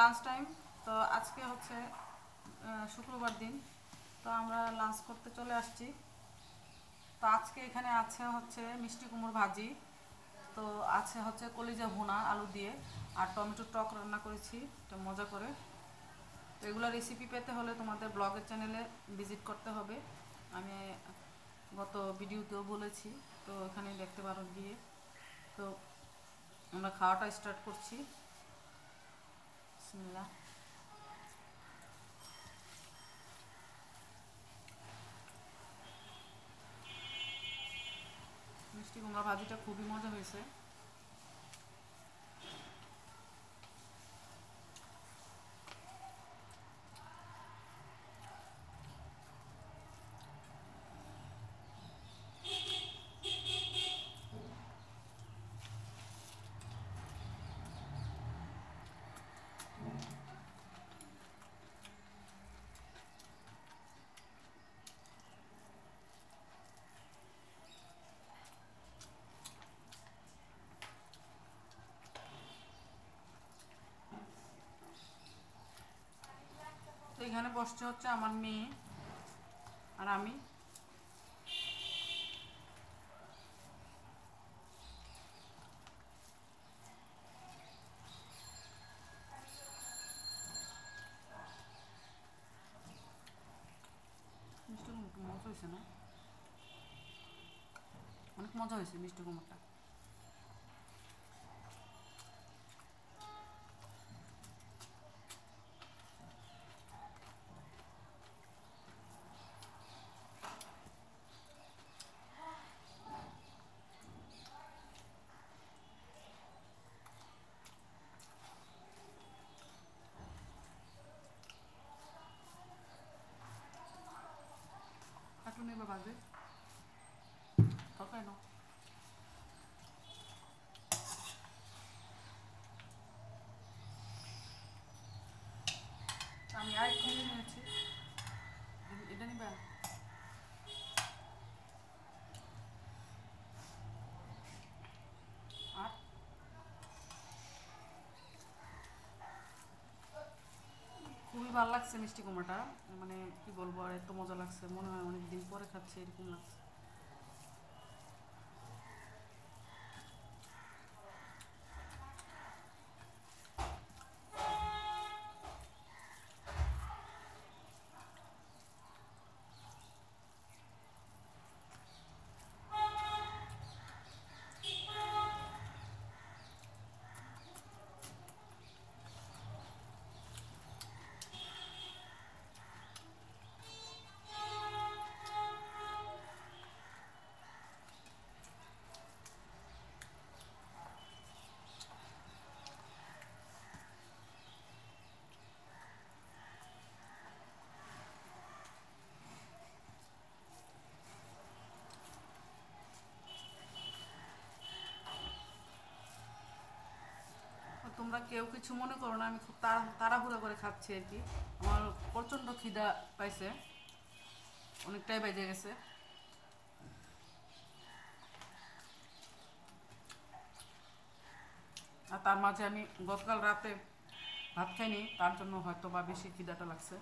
Lunch time তো আজকে হচ্ছে শুক্রবার দিন। তো আমরা লাঞ্চ করতে চলে আসছি। তো আজকে এখানে আছে হচ্ছে মিষ্টি কুমড়ো ভাজি। তো আছে হচ্ছে কলিজা ভুনা, আলু দিয়ে, আর টমেটো টক রান্না করেছি। এটা মজা করে। তো এগুলো রেসিপি পেতে হলে তোমাদের ব্লগের চ্যানেলে ভিজিট করতে হবে। আমি গত ভিডিওতেও বলেছি, তো এখানে দেখতে পারো গিয়ে। তো আমরা খাওয়াটা স্টার্ট করছি। বিসমিল্লাহ মিষ্টি কুমড়া ভাজিটা খুবই মজা হয়েছে তো এখানে বসছে হচ্ছে আমার মেয়ে আর আমি। মিষ্টি কুমড় মজা হয়েছে না? অনেক মজা হয়েছে মিষ্টি কুমড়টা কাটুন এবার বাজে তরকারি নাও আমি আর একটু নিয়ে নিয়েছি এ- এটা নিবে আর খুবই ভালো লাগছে মিষ্টি কুমড়াটা। মানে কি বলব, আর এত মজা লাগছে। মনে হয় অনেক দিন পরে খাচ্ছি, এরকম লাগছে। তোমরা কেউ কিছু মনে করো না, আমি খুব তাড়াহুড়া করে খাচ্ছি আর কি। আমার প্রচণ্ড খিদা পাইছে। অনেকটাই বেজে গেছে। আর তার মাঝে আমি গতকাল রাতে ভাত খাইনি, তার জন্য হয়তো বা বেশি খিদাটা লাগছে।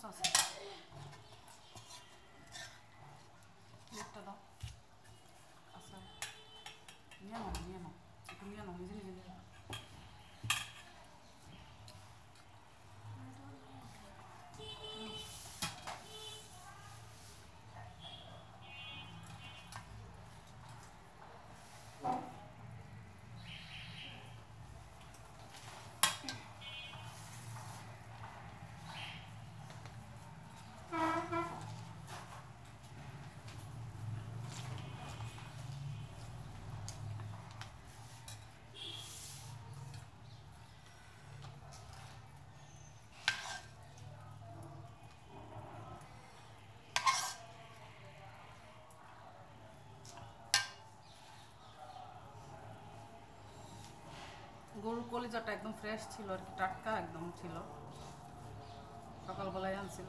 চামচ আছে প্লেটটা দাও আচ্ছা নিয়ে নাও নিয়ে নাও একটু কলিজাটা একদম ফ্রেশ ছিল আর কি টাটকা একদম ছিল। সকালবেলায় আনছিল।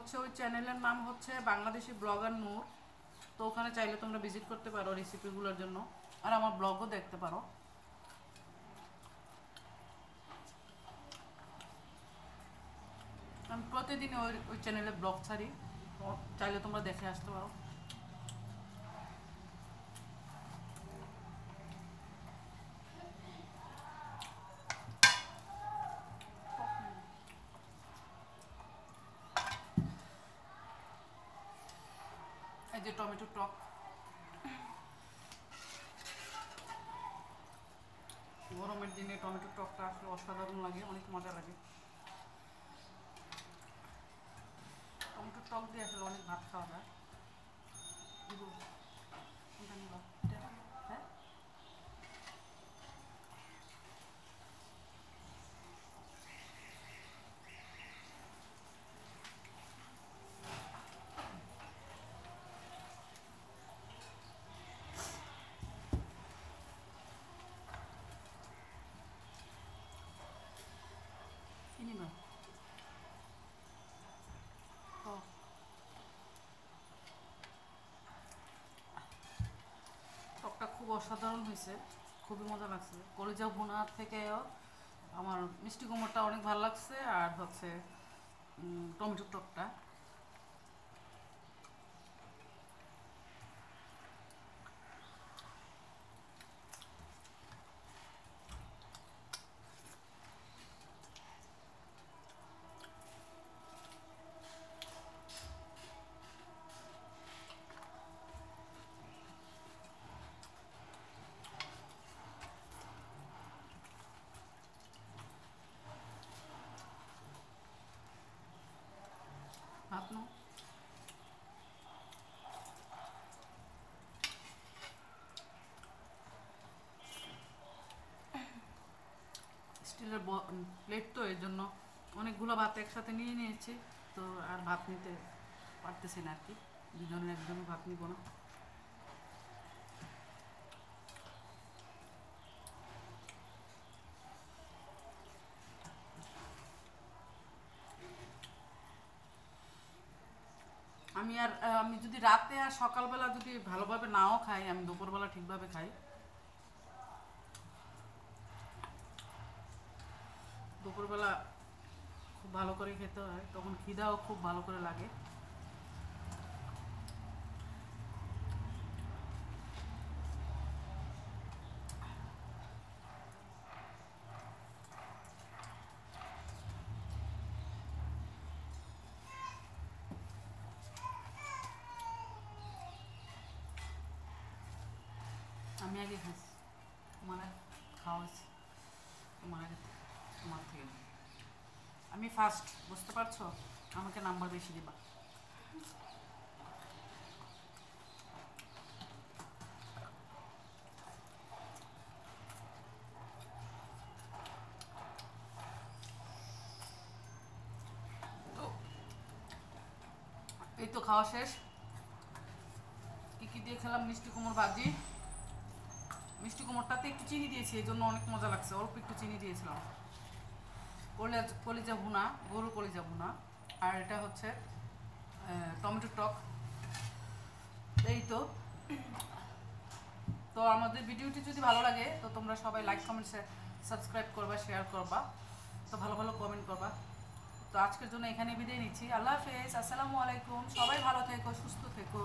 হচ্ছে ওই চ্যানেলের নাম হচ্ছে বাংলাদেশি ব্লগার নূর। তো ওখানে চাইলে তোমরা ভিজিট করতে পারো রেসিপিগুলোর জন্য। আর আমার ব্লগও দেখতে পারো। আমি প্রতিদিন ওই ওই চ্যানেলে ব্লগ ছাড়ি। চাইলে তোমরা দেখে আসতে পারো। এই যে টমেটো টক। গরমের দিনে টমেটো টকটা আসলে অসাধারণ লাগে, অনেক মজা লাগে। টমেটো টক দিয়ে আসলে অনেক ভাত খাওয়া যায় দিব? কোনটা নিবা? এটা? হ্যাঁ কি নিবা ও টকটা খুব অসাধারণ হয়েছে। খুবই মজা লাগছে। কলিজা ভুনা থেকেও আমার মিষ্টি কুমড়টা অনেক ভালো লাগছে। আর হচ্ছে টমেটো টকটা ভাত নাও স্টিলের প্লেট তো, এর জন্য অনেকগুলো ভাত একসাথে নিয়ে নিয়েছি। তো আর ভাত নিতে পারতেছি না আর কি। দুজনের একজনের ভাত নিব না। আমি আর আমি যদি রাতে আর সকালবেলা যদি ভালোভাবে নাও খাই, আমি দুপুরবেলা ঠিকভাবে খাই দুপুরবেলা খুব ভালো করে খেতে হয়। তখন খিদাও খুব ভালো করে লাগে। আমি আগে খাইছি। তোমার আগে খাওয়াইছি তোমার তোমার থেকে। আমি ফার্স্ট বুঝতে পারছ? আমাকে নাম্বার বেশি দিবা। এই তো খাওয়া শেষ। কি কি দিয়ে খেলাম? মিষ্টি কুমড় ভাজি। মিষ্টি কুমড়টাতে একটু চিনি দিয়েছি, এই জন্য অনেক মজা লাগছে। অল্প একটু চিনি দিয়েছিলাম। কলিজা ভুনা, গরু কলিজা ভুনা। আর এটা হচ্ছে টমেটো টক। এই তো। তো আমাদের ভিডিওটি যদি ভালো লাগে, তো তোমরা সবাই লাইক কমেন্ট সাবস্ক্রাইব করবা শেয়ার করবা। তো ভালো ভালো কমেন্ট করবা। তো আজকের জন্য এখানে বিদায় নিচ্ছি। আল্লাহ হাফেজ। আসসালামু আলাইকুম। সবাই ভালো থেকো, সুস্থ থেকো।